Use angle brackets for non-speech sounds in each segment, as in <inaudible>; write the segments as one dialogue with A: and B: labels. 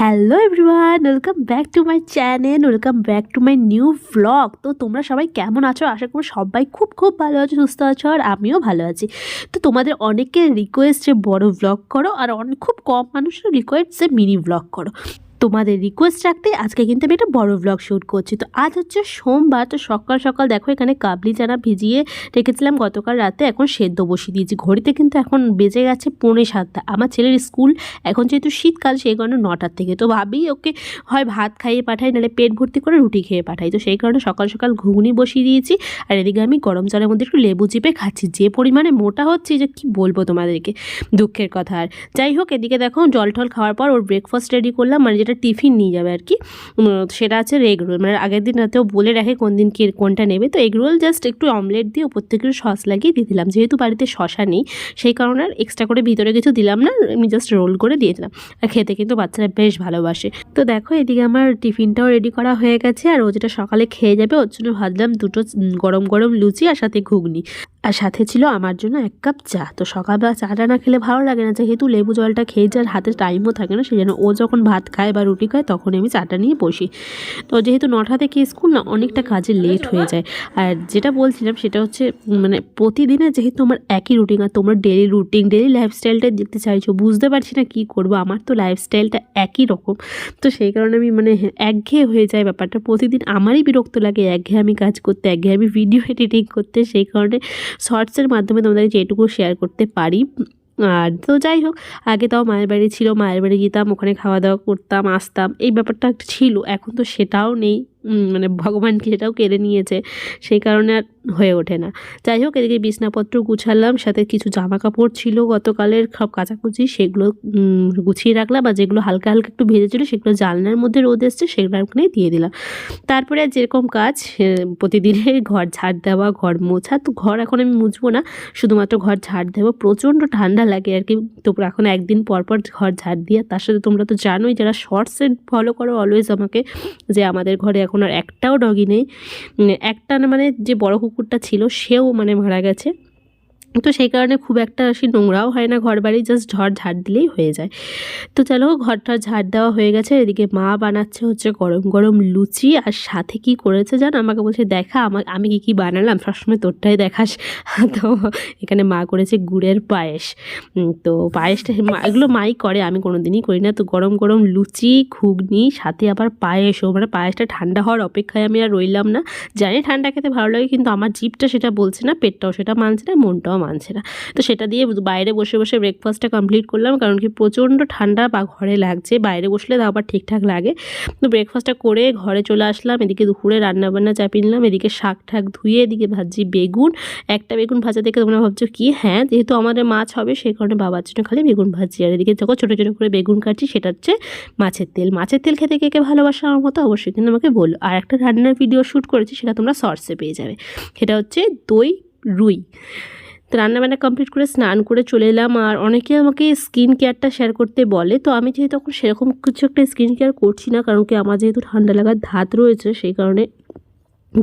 A: Hello everyone welcome back to my channel welcome back to my new blog তো তোমরা সবাই কেমন আছো? আশা করি সবাই খুব খুব ভালো আছো, সুস্থ আছো, আর আমিও ভালো আছি। তো তোমাদের অনেকের রিকোয়েস্ট যে বড়ো ব্লগ করো, আর অনেক খুব কম মানুষের রিকোয়েস্ট যে মিনি ব্লগ করো। তোমাদের রিকোয়েস্ট রাখতে আজকে কিন্তু আমি একটা বড় ভ্লগ শ্যুট করছি। তো আজ হচ্ছে সোমবার, তো সকাল সকাল দেখো এখানে কাবলি চানা ভিজিয়ে রেখেছিলাম, গতকাল রাতে এখন সেদ্ধ বসিয়ে দিয়েছি। ঘড়িতে কিন্তু এখন বেজে গেছে পৌনে সাতটা। আমার ছেলের স্কুল এখন যেহেতু শীতকাল, সেই কারণে নটার থেকে। তো ভাবি ওকে হয় ভাত খাইয়ে পাঠাই, নাহলে পেট ভর্তি করে রুটি খেয়ে পাঠাই। তো সেই কারণে সকাল সকাল ঘুগনি বসিয়ে দিয়েছি আর এদিকে আমি গরম জলের মধ্যে একটু লেবু চিপে খাচ্ছি। যে পরিমাণে মোটা হচ্ছে যে কি বলব তোমাদেরকে, দুঃখের কথা আর। যাই হোক, এদিকে দেখো জল টল খাওয়ার পর ওর ব্রেকফাস্ট রেডি করলাম। মানে যেটা টিফিন নিয়ে যাবে আর কি। সেটা আছে এগ রোল মানে আগের দিন রাতেও বলে রাখে কোন দিন কে, কোনটা নেবে। তো এগ রোল জাস্ট একটু অমলেট দিয়ে ওপর থেকে একটু সস লাগিয়ে দিয়ে দিলাম। যেহেতু বাড়িতে শশা নেই, সেই কারণে আর এক্সট্রা করে ভিতরে কিছু দিলাম না, আমি জাস্ট রোল করে দিয়ে দিলাম। আর খেতে কিন্তু বাচ্চারা বেশ ভালোবাসে। তো দেখো, এদিকে আমার টিফিনটাও রেডি করা হয়ে গেছে। আর ও যেটা সকালে খেয়ে যাবে, ওর জন্য ভাবলাম দুটো গরম গরম লুচি আর সাথে ঘুগনি। আর সাথে ছিল আমার জন্য এক কাপ চা। তো সকালবেলা চাটা না খেলে ভালো লাগে না, যেহেতু লেবু জলটা খেয়ে যার হাতে টাইমও থাকে না, সেই জন্য ও যখন ভাত খায় বা রুটি খায় তখন আমি চাটা নিয়ে বসি। তো যেহেতু নটা থেকে স্কুল না, অনেকটা কাজে লেট হয়ে যায়। আর যেটা বলছিলাম সেটা হচ্ছে মানে প্রতিদিনে যেহেতু আমার একই রুটিন আর তোমরা ডেলি রুটিন ডেলি লাইফস্টাইলটা দেখতে চাইছো, বুঝতে পারছি না কী করব, আমার তো লাইফস্টাইলটা একই রকম। তো সেই কারণে আমি মানে একঘেয়ে হয়ে যায় ব্যাপারটা। প্রতিদিন আমারই বিরক্ত লাগে, একঘেয়ে আমি কাজ করতে, একঘেয়ে আমি ভিডিও এডিটিং <laughs> করতে। সেই কারণে শর্টসের মাধ্যমে তোমাদের যেটুকু শেয়ার করতে পারি। আর তো যাই হোক, আগে তাও মায়ের বাড়ি ছিল, মায়ের বাড়ি যেতাম ওখানে খাওয়া দাওয়া করতাম, আসতাম। এই ব্যাপারটা একটা ছিল, এখন তো সেটাও নেই। মানে ভগবানকে সেটাও কেড়ে নিয়েছে সেই কারণে আর হয়ে ওঠে না। যাই হোক এদিকে বিছনাপত্র গুছালাম সাথে কিছু জামা কাপড় ছিল গতকালের সব কাচাকুচি সেগুলো গুছিয়ে রাখলাম আর যেগুলো হালকা হালকা একটু ভেজেছিল সেগুলো জানলার মধ্যে রোদ এসছে সেগুলো ওখানে দিয়ে দিলাম। তারপরে আর যেরকম কাজ এ, প্রতিদিনের ঘর ঝাড় দেওয়া ঘর মোছা তো ঘর এখন আমি মুছবো না শুধুমাত্র ঘর ঝাড় দেবো। প্রচণ্ড ঠান্ডা লাগে আর কি তো এখন একদিন পর পর ঘর ঝাড় দিয়ে তার সাথে তোমরা তো জানোই যারা শর্টসে ফলো করো অলওয়েজ আমাকে যে আমাদের ঘরে এখন আর একটাও ডগি নেই। একটা মানে যে বড় কুকুরটা ছিল সেও মানে মারা গেছে। তো সেই কারণে খুব একটা বেশি নোংরাও হয় না ঘর বাড়ি জাস্ট ঝড় ঝাড় দিলেই হয়ে যায়। তো চলো ঘরটা ঝাড় দেওয়া হয়ে গেছে, এদিকে মা বানাচ্ছে হচ্ছে গরম গরম লুচি, আর সাথে কি করেছে জানো? আমাকে বলছে, দেখা আমার আমি কি কি বানালাম? সবসময় তোরটাই দেখাস। <laughs> তো এখানে মা করেছে গুড়ের পায়েস। তো পায়েসটা এগুলো মাই করে, আমি কোনো দিনই করি না। তো গরম গরম লুচি, ঘুগনি, সাথে আবার পায়েসও। মানে পায়েসটা ঠান্ডা হওয়ার অপেক্ষায় আমি আর রইলাম না। জানি ঠান্ডা খেতে ভালো লাগে, কিন্তু আমার জিভটা সেটা বলছে না, পেটটাও সেটা মানছে না, মনটাও মানছে না। তো সেটা দিয়ে বাইরে বসে বসে ব্রেকফাস্টটা কমপ্লিট করলাম, কারণ কি প্রচণ্ড ঠান্ডা বা ঘরে লাগছে। বাইরে বসলে তাও আবার ঠিকঠাক লাগে। তো ব্রেকফাস্টটা করে ঘরে চলে আসলাম, এদিকে দুপুরে রান্নাবান্না চাপিয়ে নিলাম, এদিকে শাক ঠাক ধুয়ে এদিকে ভাজি বেগুন। একটা বেগুন ভাজা দেখে তোমরা ভাবছ কি? হ্যাঁ যেহেতু আমাদের মাছ হবে সেই কারণে বাবার জন্য খালি বেগুন ভাজি আর এদিকে যখন ছোটো ছোটো করে বেগুন কাটছি, সেটা হচ্ছে মাছের তেল। মাছের তেল খেতে কে কে ভালোবাসা আমার মতো অবশ্যই কিন্তু আমাকে বলো। আর একটা রান্নার ভিডিও শ্যুট করেছি, সেটা তোমরা শর্টসে পেয়ে যাবে। সেটা হচ্ছে দই, রুই। তো রান্নাবান্না কমপ্লিট করে স্নান করে চলে এলাম আর অনেকে আমাকে স্কিন কেয়ারটা শেয়ার করতে বলে। তো আমি যেহেতু এখন সেরকম কিছু একটা স্কিন কেয়ার করছি না, কারণ কি আমার যেহেতু ঠান্ডা লাগার ধাত রয়েছে, সেই কারণে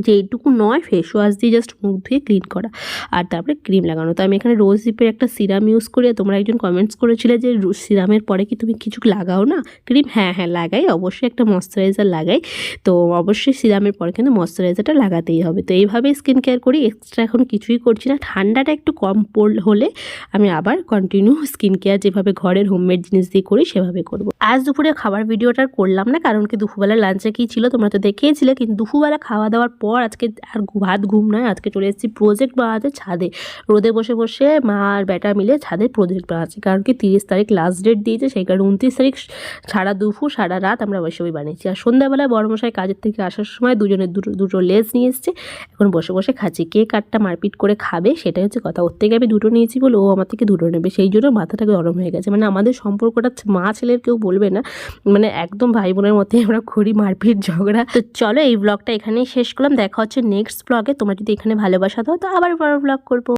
A: যে এইটুকু নয় ফেস ওয়াশ দিয়ে জাস্ট মুখ ধুয়ে ক্লিন করা। আর তারপরে ক্রিম লাগানো। তো আমি এখানে রোজ জিপের একটা সিরাম ইউজ করি। তোমরা একজন কমেন্টস করেছিলে যে সিরামের পরে কি তুমি কিছু লাগাও না? ক্রিম হ্যাঁ হ্যাঁ লাগাই। অবশ্যই একটা ময়শ্চারাইজার লাগাই। তো অবশ্যই সিরামের পরে কিন্তু ময়শ্চারাইজারটা লাগাতেই হবে। তো এইভাবেই স্কিন কেয়ার করি। এক্সট্রা এখন কিছুই করছি না। ঠান্ডাটা একটু কম পড় হলে আমি আবার কন্টিনিউ স্কিন কেয়ার যেভাবে ঘরের হোমমেড জিনিস দিয়ে করি, সেভাবে করব। আজ দুপুরে খাবার ভিডিওটা করলাম না, কারণ কি দুপুরবেলা লাঞ্চে কী ছিল তোমরা তো দেখেইছিলে। কিন্তু দুপুরবেলা খাওয়া দাওয়ার পর আজকে আর ভাত ঘুম নয়, আজকে চলে এসেছি প্রজেক্ট বানাতে ছাদে। রোদে বসে বসে মা আর বেটা মিলে ছাদে প্রজেক্ট বানাচ্ছি। কারণ কি তিরিশ তারিখ লাস্ট ডেট দিয়েছে, সেই কারণে উনত্রিশ তারিখ সারা দুপুর, সারা রাত আমরা বসে বই বানিয়েছি। আর সন্ধ্যাবেলায় বড়মশাই কাজের থেকে আসার সময় দুজনের দুটো দুটো লেস নিয়ে এসছে। এখন বসে বসে খাচ্ছি। কে কাঠটা মারপিট করে খাবে সেটাই হচ্ছে কথা। ওর থেকে আমি দুটো নিয়েছি বলে ও আমার থেকে দুটো নেবে। সেই জন্য মাথাটা গরম হয়ে গেছে। মানে আমাদের সম্পর্কটা মা ছেলের কেউ বলবে না। মানে একদম ভাই বোনের মধ্যে আমরা করি মারপিট ঝগড়া। তো চলো এই ব্লগটা এখানেই শেষ করলাম। দেখা হচ্ছে নেক্সট ব্লগে তোমরা যদি এখানে ভালোবাসা দাও তো আবার বড় ব্লগ করব।